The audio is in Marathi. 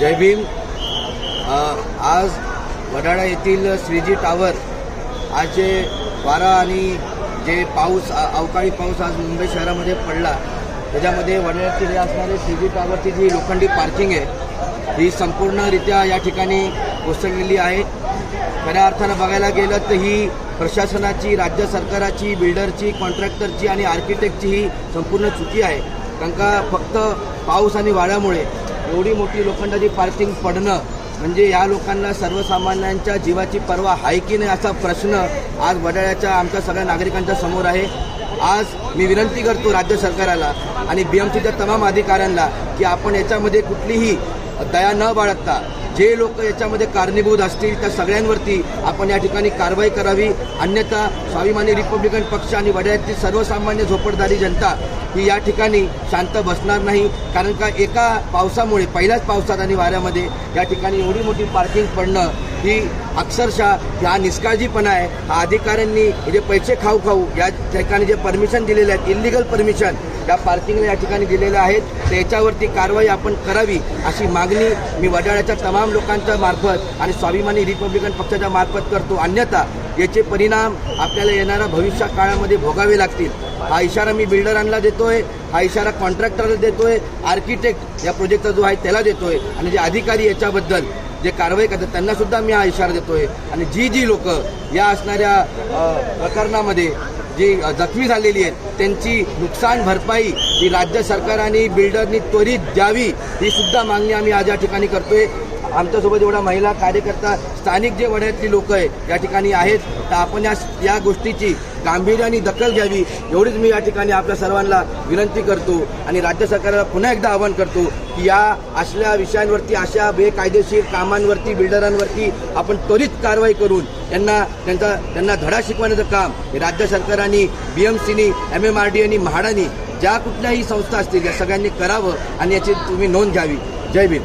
जय भीम. आज वडाळा येथील श्रीजी टावर आज जे वारा आणि जे पाऊस अवकाळी पाऊस आज मुंबई शहरामध्ये पडला त्याच्यामध्ये वडाळ्यातील हे असणारे श्रीजी टावरची जी लोखंडी पार्किंग आहे ही संपूर्णरित्या या ठिकाणी कोसळलेली आहे. खऱ्या अर्थानं बघायला गेलं तर ही प्रशासनाची राज्य सरकाराची बिल्डरची कॉन्ट्रॅक्टरची आणि आर्किटेक्टची ही संपूर्ण चुकी आहे. कारण का फक्त पाऊस आणि वाऱ्यामुळे एवढी मोठी लोखंडाची पार्किंग पडणं म्हणजे या लोकांना सर्वसामान्यांच्या जीवाची पर्वा आहे की नाही असा प्रश्न आज वडाळ्याच्या आमच्या सगळ्या नागरिकांच्या समोर आहे. आज मी विनंती करतो राज्य सरकाराला आणि बी एम सीच्या तमाम अधिकाऱ्यांना की आपण याच्यामध्ये कुठलीही दया न बाळगता जे लोक याच्यामध्ये कारणीभूत असतील त्या सगळ्यांवरती आपण या ठिकाणी कारवाई करावी. अन्यथा स्वाभिमानी रिपब्लिकन पक्ष आणि वड्यातील सर्वसामान्य झोपडदारी जनता ही या ठिकाणी शांत बसणार नाही. कारण का एका पावसामुळे पहिल्याच पावसात आणि वाऱ्यामध्ये या ठिकाणी एवढी मोठी पार्किंग पडणं ही अक्षरशः हा निष्काळजीपणा आहे. हा अधिकाऱ्यांनी जे पैसे खाऊ खाऊ या ठिकाणी जे परमिशन दिलेले आहेत इलिगल परमिशन या पार्किंगला या ठिकाणी दिलेल्या आहेत. तर याच्यावरती कारवाई आपण करावी अशी मागणी मी वडाळ्याच्या तमाम लोकांच्या मार्फत आणि स्वाभिमानी रिपब्लिकन पक्षाच्या मार्फत करतो. अन्यथा याचे परिणाम आपल्याला येणाऱ्या भविष्य काळामध्ये भोगावे लागतील. हा इशारा मी बिल्डरांना देतोय हा इशारा कॉन्ट्रॅक्टरला देतोय आर्किटेक्ट या प्रोजेक्टचा जो आहे त्याला देतोय. आणि जे अधिकारी याच्याबद्दल जे कारवाई करतात त्यांना सुद्धा मी हा इशारा देतोय. आणि जी जी लोक या असणाऱ्या प्रकरणामध्ये जी जखमी झालेली आहेत त्यांची नुकसान भरपाई ही राज्य सरकार आणि बिल्डरनी त्वरित द्यावी ही सुद्धा मागणी आम्ही आज या ठिकाणी करतोय. आमच्यासोबत एवढा महिला कार्यकर्ता स्थानिक जे वड्यातली लोक आहे या ठिकाणी आहेत. तर आपण या या गोष्टीची गांभीर्याने दखल घ्यावी एवढीच मी या ठिकाणी आपल्या सर्वांना विनंती करतो आणि राज्य सरकारला पुन्हा एकदा आवाहन करतो की या असल्या विषयांवरती अशा बेकायदेशीर कामांवरती बिल्डरांवरती आपण त्वरित कारवाई करून त्यांना त्यांचा त्यांना धडा शिकवण्याचं काम राज्य सरकारांनी बी एम सीनी एम एम आर डी आणि म्हाडानी ज्या कुठल्याही संस्था असतील या सगळ्यांनी करावं आणि याची तुम्ही नोंद घ्यावी. जय भीम.